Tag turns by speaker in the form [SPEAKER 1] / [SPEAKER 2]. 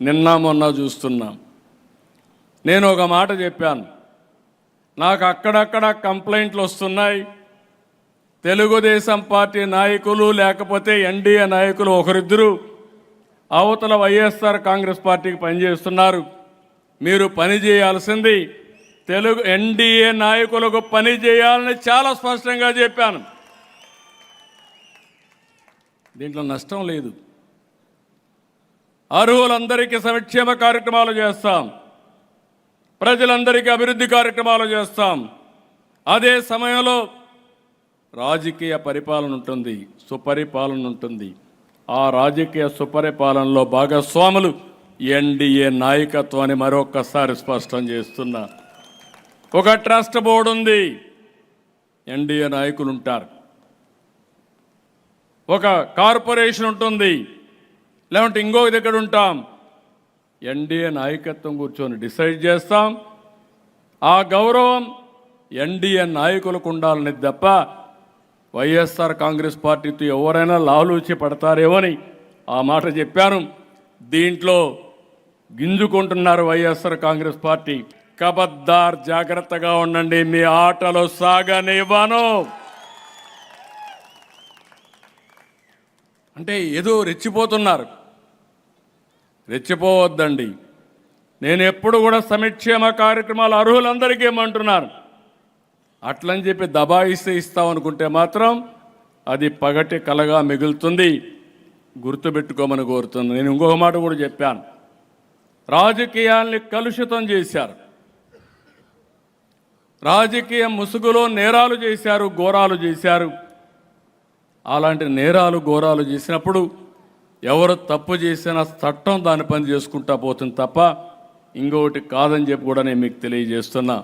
[SPEAKER 1] నిన్న మొన్న చూస్తున్నాం. నేను ఒక మాట చెప్పాను. నాకు అక్కడక్కడ కంప్లైంట్లు వస్తున్నాయి. తెలుగుదేశం పార్టీ నాయకులు లేకపోతే ఎన్డీఏ నాయకులు ఒకరిద్దరు అవతల వైఎస్ఆర్ కాంగ్రెస్ పార్టీకి పనిచేస్తున్నారు. మీరు పని చేయాల్సింది తెలుగు ఎన్డీఏ నాయకులకు పని చేయాలని చాలా స్పష్టంగా చెప్పాను. దీంట్లో నష్టం లేదు. అర్హులందరికీ సంక్షేమ కార్యక్రమాలు చేస్తాం. ప్రజలందరికీ అభివృద్ధి కార్యక్రమాలు చేస్తాం. అదే సమయంలో రాజకీయ పరిపాలన ఉంటుంది సుపరిపాలన ఉంటుంది. ఆ రాజకీయ సుపరిపాలనలో భాగస్వాములు ఎన్డీఏ నాయకత్వాన్ని మరొక్కసారి స్పష్టం చేస్తున్నా. ఒక ట్రస్ట్ బోర్డు ఉంది ఎన్డీఏ నాయకులు ఉంటారు. ఒక కార్పొరేషన్ ఉంటుంది లేకుంటే ఇంకో దగ్గర ఉంటాం. ఎన్డీఏ నాయకత్వం కూర్చొని డిసైడ్ చేస్తాం. ఆ గౌరవం ఎన్డీఏ నాయకులకు ఉండాలని తప్ప వైఎస్ఆర్ కాంగ్రెస్ పార్టీతో ఎవరైనా లాలూచి పడతారేమని ఆ మాట చెప్పాను. దీంట్లో గింజుకుంటున్నారు వైఎస్ఆర్ కాంగ్రెస్ పార్టీ. కబద్దార్ జాగ్రత్తగా ఉండండి మీ ఆటలు సాగనివ్వను. అంటే ఏదో రెచ్చిపోతున్నారు. రెచ్చిపోవద్దండి. నేను ఎప్పుడు కూడా సమిక్షేమ కార్యక్రమాలు అర్హులందరికీ ఏమంటున్నారు? అట్లని చెప్పి దబాయిస్తే ఇస్తామనుకుంటే మాత్రం అది పగటి కలగా మిగులుతుంది. గుర్తుపెట్టుకోమని కోరుతుంది నేను ఇంకొక మాట కూడా చెప్పాను. రాజకీయాల్ని కలుషితం చేశారు. రాజకీయ ముసుగులో నేరాలు చేశారు ఘోరాలు చేశారు. అలాంటి నేరాలు ఘోరాలు చేసినప్పుడు ఎవరు తప్పు చేసినా చట్టం దాని పని చేసుకుంటా పోతుంది తప్ప ఇంకొకటి కాదని చెప్పి కూడా నేను మీకు తెలియజేస్తున్నా.